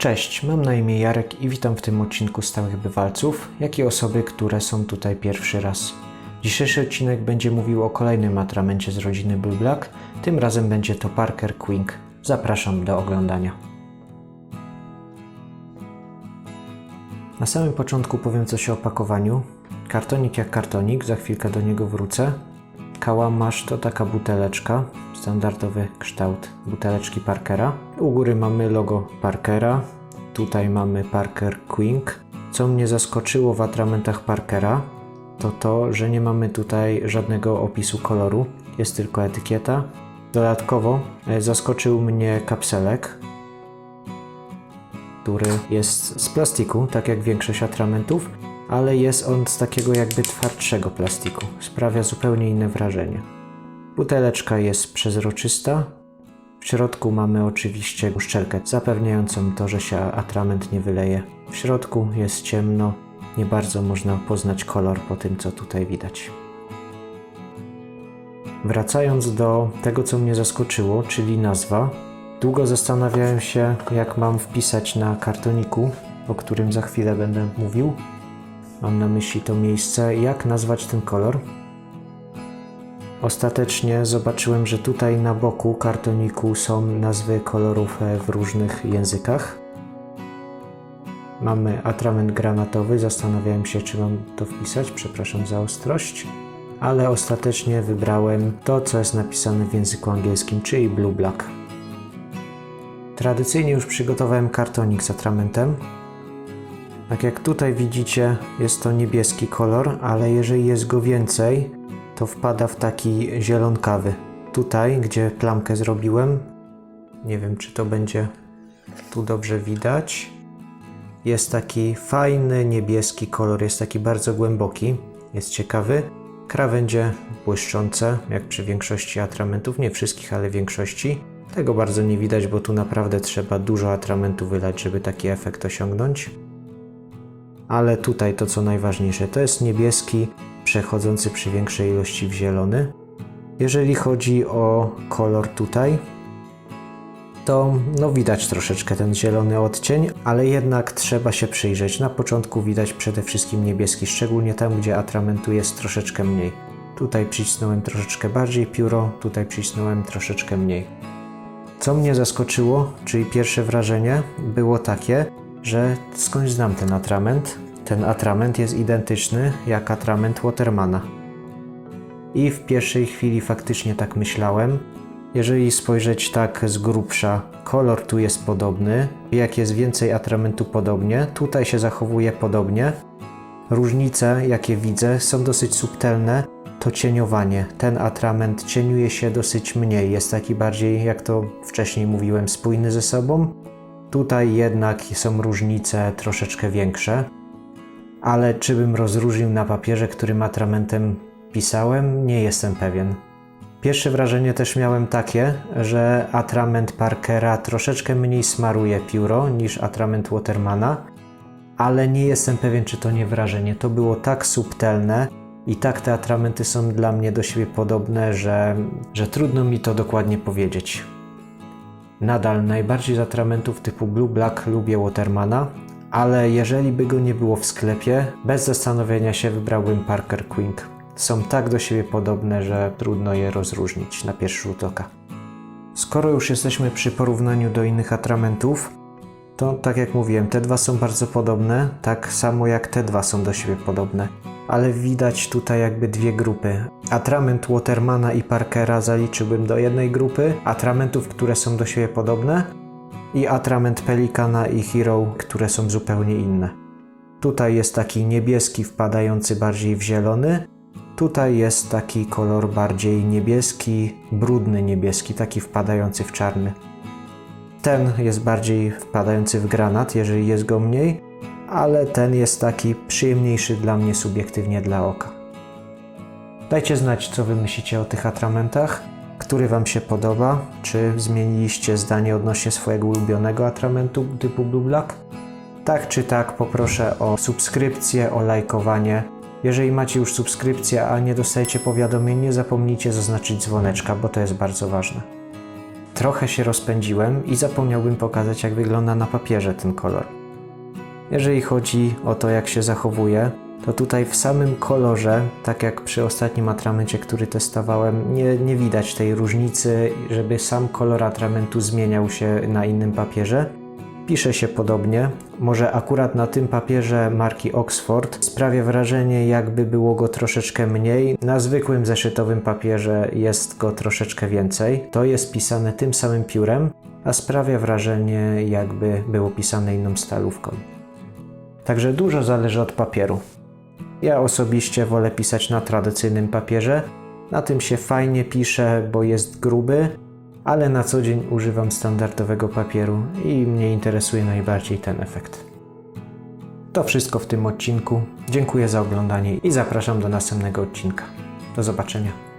Cześć, mam na imię Jarek i witam w tym odcinku stałych bywalców, jak i osoby, które są tutaj pierwszy raz. Dzisiejszy odcinek będzie mówił o kolejnym atramencie z rodziny Blue Black, tym razem będzie to Parker Quink. Zapraszam do oglądania. Na samym początku powiem coś o opakowaniu. Kartonik jak kartonik, za chwilkę do niego wrócę. Kałamasz to taka buteleczka, standardowy kształt buteleczki Parkera. U góry mamy logo Parkera, tutaj mamy Parker Quink. Co mnie zaskoczyło w atramentach Parkera, to to, że nie mamy tutaj żadnego opisu koloru, jest tylko etykieta. Dodatkowo e, zaskoczył mnie kapselek, który jest z plastiku, tak jak większość atramentów, ale jest on z takiego jakby twardszego plastiku. Sprawia zupełnie inne wrażenie. Buteleczka jest przezroczysta. W środku mamy oczywiście uszczelkę zapewniającą to, że się atrament nie wyleje. W środku jest ciemno, nie bardzo można poznać kolor po tym, co tutaj widać. Wracając do tego, co mnie zaskoczyło, czyli nazwa, długo zastanawiałem się, jak mam wpisać na kartoniku, o którym za chwilę będę mówił. Mam na myśli to miejsce, jak nazwać ten kolor. Ostatecznie zobaczyłem, że tutaj na boku kartoniku są nazwy kolorów e, w różnych językach. Mamy atrament granatowy, zastanawiałem się, czy mam to wpisać, przepraszam za ostrość, ale ostatecznie wybrałem to, co jest napisane w języku angielskim, czyli Blue Black. Tradycyjnie już przygotowałem kartonik z atramentem. Tak jak tutaj widzicie, jest to niebieski kolor, ale jeżeli jest go więcej, to wpada w taki zielonkawy. Tutaj, gdzie plamkę zrobiłem, nie wiem czy to będzie tu dobrze widać, jest taki fajny niebieski kolor, jest taki bardzo głęboki, jest ciekawy. Krawędzie błyszczące, jak przy większości atramentów, nie wszystkich, ale większości. Tego bardzo nie widać, bo tu naprawdę trzeba dużo atramentu wylać, żeby taki efekt osiągnąć. Ale tutaj to co najważniejsze, to jest niebieski, przechodzący przy większej ilości w zielony. Jeżeli chodzi o kolor tutaj, to no widać troszeczkę ten zielony odcień, ale jednak trzeba się przyjrzeć. Na początku widać przede wszystkim niebieski, szczególnie tam, gdzie atramentu jest troszeczkę mniej. Tutaj przycisnąłem troszeczkę bardziej pióro, tutaj przycisnąłem troszeczkę mniej. Co mnie zaskoczyło, czyli pierwsze wrażenie, było takie, że skądś znam ten atrament. Ten atrament jest identyczny jak atrament Watermana. I w pierwszej chwili faktycznie tak myślałem. Jeżeli spojrzeć tak z grubsza, kolor tu jest podobny. Jak jest więcej atramentu podobnie, tutaj się zachowuje podobnie. Różnice, jakie widzę, są dosyć subtelne. To cieniowanie. Ten atrament cieniuje się dosyć mniej. Jest taki bardziej, jak to wcześniej mówiłem, spójny ze sobą. Tutaj jednak są różnice troszeczkę większe. Ale czy bym rozróżnił na papierze, którym atramentem pisałem, nie jestem pewien. Pierwsze wrażenie też miałem takie, że atrament Parkera troszeczkę mniej smaruje pióro niż atrament Watermana, ale nie jestem pewien, czy to nie wrażenie. To było tak subtelne i tak te atramenty są dla mnie do siebie podobne, że, że trudno mi to dokładnie powiedzieć. Nadal najbardziej z atramentów typu Blue Black lubię Watermana, ale jeżeli by go nie było w sklepie, bez zastanowienia się wybrałbym Parker Quink. Są tak do siebie podobne, że trudno je rozróżnić na pierwszy rzut oka. Skoro już jesteśmy przy porównaniu do innych atramentów, to tak jak mówiłem, te dwa są bardzo podobne, tak samo jak te dwa są do siebie podobne. Ale widać tutaj jakby dwie grupy. Atrament Watermana i Parkera zaliczyłbym do jednej grupy, atramentów, które są do siebie podobne, i atrament Pelikana i Hero, które są zupełnie inne. Tutaj jest taki niebieski wpadający bardziej w zielony, tutaj jest taki kolor bardziej niebieski, brudny niebieski, taki wpadający w czarny. Ten jest bardziej wpadający w granat, jeżeli jest go mniej, ale ten jest taki przyjemniejszy dla mnie subiektywnie dla oka. Dajcie znać, co wy myślicie o tych atramentach, który wam się podoba, czy zmieniliście zdanie odnośnie swojego ulubionego atramentu typu Blue Black. Tak czy tak, poproszę o subskrypcję, o lajkowanie. Jeżeli macie już subskrypcję, a nie dostajecie powiadomień, nie zapomnijcie zaznaczyć dzwoneczka, bo to jest bardzo ważne. trochę się rozpędziłem i zapomniałbym pokazać, jak wygląda na papierze ten kolor. Jeżeli chodzi o to, jak się zachowuje, to tutaj w samym kolorze, tak jak przy ostatnim atramencie, który testowałem, nie, nie widać tej różnicy, żeby sam kolor atramentu zmieniał się na innym papierze. Pisze się podobnie, może akurat na tym papierze marki Oxford sprawia wrażenie, jakby było go troszeczkę mniej. Na zwykłym zeszytowym papierze jest go troszeczkę więcej. To jest pisane tym samym piórem, a sprawia wrażenie, jakby było pisane inną stalówką. Także dużo zależy od papieru. Ja osobiście wolę pisać na tradycyjnym papierze. Na tym się fajnie pisze, bo jest gruby, ale na co dzień używam standardowego papieru i mnie interesuje najbardziej ten efekt. To wszystko w tym odcinku. Dziękuję za oglądanie i zapraszam do następnego odcinka. Do zobaczenia.